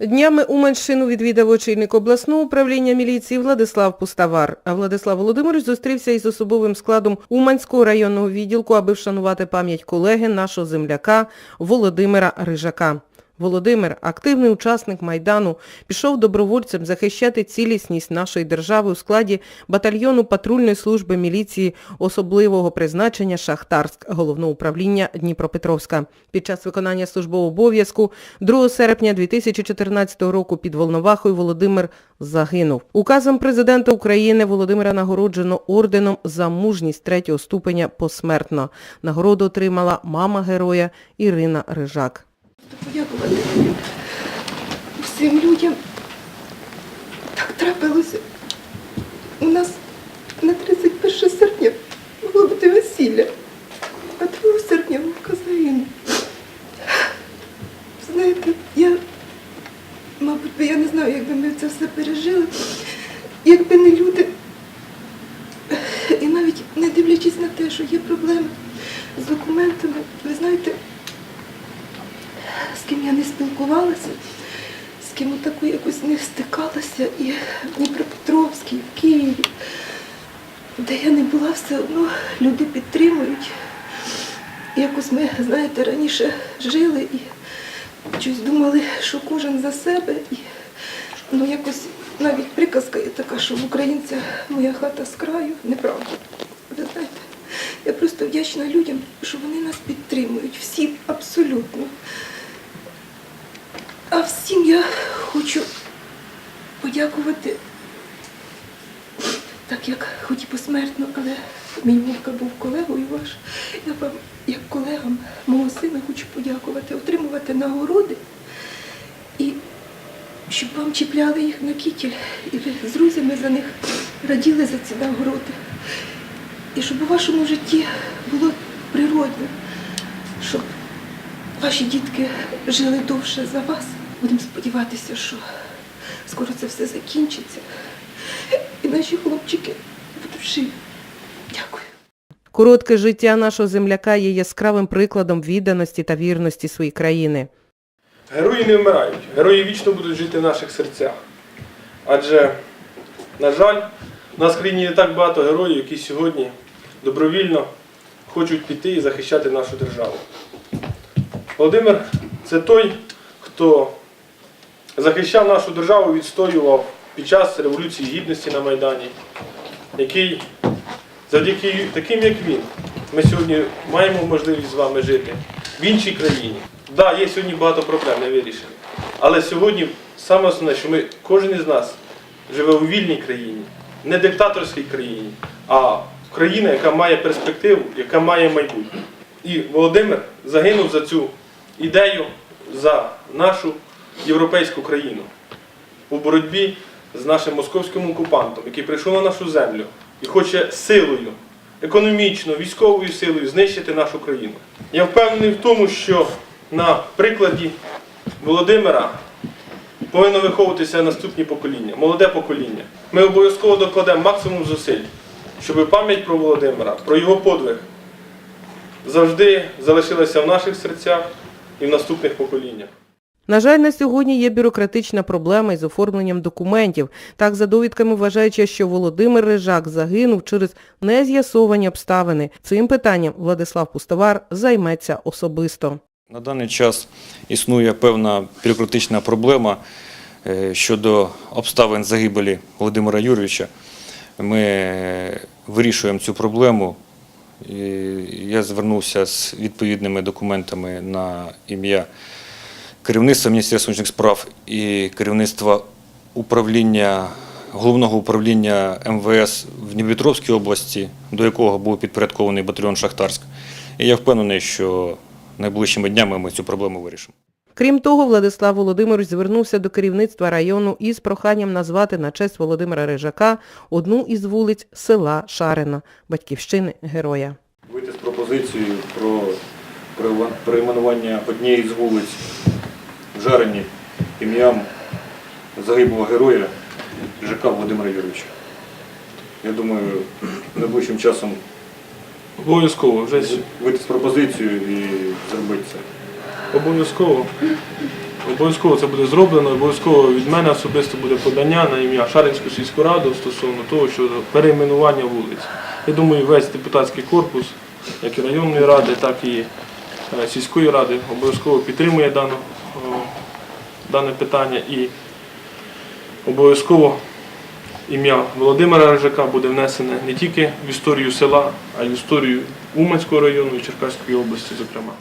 Днями Уманщину відвідав очільник обласного управління міліції Владислав Пуставар. А Владислав Володимирович зустрівся із особовим складом Уманського районного відділку, аби вшанувати пам'ять колеги нашого земляка Володимира Рижака. Володимир, активний учасник Майдану, пішов добровольцем захищати цілісність нашої держави у складі батальйону патрульної служби міліції особливого призначення Шахтарськ, головного управління Дніпропетровська. Під час виконання службового обов'язку 2 серпня 2014 року під Волновахою Володимир загинув. Указом президента України Володимира нагороджено орденом за мужність третього ступеня посмертно. Нагороду отримала мама героя Ірина Рижак. Подякувати всім людям. Так трапилося. У нас на 31 серпня було бути весілля, а 2 серпня Вовка загинув. Знаєте, я, мабуть, я не знаю, як би ми це все пережили, якби не люди. І навіть не дивлячись на те, що є проблеми з документами, ви знаєте, я не спілкувалася, з ким таку якось не стикалася і в Дніпропетровській, і в Києві, де я не була, все одно люди підтримують. Якось ми, знаєте, раніше жили і щось думали, що кожен за себе. І, ну, якось навіть приказка є така, що в українця моя хата з краю, неправда. Ви знаєте, я просто вдячна людям, що вони нас підтримують. Всі абсолютно. Всім я хочу подякувати, так як хоч і посмертно, але мій Вовка був колегою ваш. Я вам, як колегам мого сина, хочу подякувати, отримувати нагороди і щоб вам чіпляли їх на кітіль, і ви з друзями за них раділи за ці нагороди. І щоб у вашому житті було природне, щоб ваші дітки жили довше за вас. Будемо сподіватися, що скоро це все закінчиться. І наші хлопчики будуть живі. Дякую. Коротке життя нашого земляка є яскравим прикладом відданості та вірності своїй країни. Герої не вмирають, герої вічно будуть жити в наших серцях. Адже, на жаль, у нас в країні є так багато героїв, які сьогодні добровільно хочуть піти і захищати нашу державу. Володимир це той, хто захищав нашу державу, відстоював під час Революції Гідності на Майдані, який завдяки таким, як він, ми сьогодні маємо можливість з вами жити в іншій країні. Так, да, є сьогодні багато проблем, не вирішені. Але сьогодні саме основне, що ми, кожен із нас живе у вільній країні, не диктаторській країні, а країна, яка має перспективу, яка має майбутнє. І Володимир загинув за цю ідею, за нашу європейську країну у боротьбі з нашим московським окупантом, який прийшов на нашу землю і хоче силою, економічно, військовою силою знищити нашу країну. Я впевнений в тому, що на прикладі Володимира повинно виховуватися наступні покоління, молоде покоління. Ми обов'язково докладемо максимум зусиль, щоб пам'ять про Володимира, про його подвиг завжди залишилася в наших серцях і в наступних поколіннях. На жаль, на сьогодні є бюрократична проблема із оформленням документів. Так, за довідками вважається, що Володимир Рижак загинув через нез'ясовані обставини. Цим питанням Владислав Пустовар займеться особисто. На даний час існує певна бюрократична проблема е, щодо обставин загибелі Володимира Юрійовича. Ми е, вирішуємо цю проблему. Я звернувся з відповідними документами на ім'я керівництва Міністерства внутрішніх справ і керівництва управління головного управління МВС в Дніпропетровській області, до якого був підпорядкований батальйон Шахтарськ. І я впевнений, що найближчими днями ми цю проблему вирішимо. Крім того, Владислав Володимирович звернувся до керівництва району із проханням назвати на честь Володимира Рижака одну із вулиць села Шарина, батьківщини героя. Вийти з пропозицією про перейменування однієї з вулиць Жарені ім'ям загиблого героя Жака Володимира Юрійовича. Я думаю, найближчим часом Обов'язково, вже с- вийти з пропозицією і зробити це. обов'язково. Обов'язково це буде зроблено, обов'язково від мене особисто буде подання на ім'я Шаринську сільську раду стосовно того, що перейменування вулиць. Я думаю, весь депутатський корпус, як і районної ради, так і е, сільської ради, обов'язково підтримує дане, дане питання і обов'язково ім'я Володимира Рижака буде внесене не тільки в історію села, а й в історію Уманського району і Черкаської області, зокрема.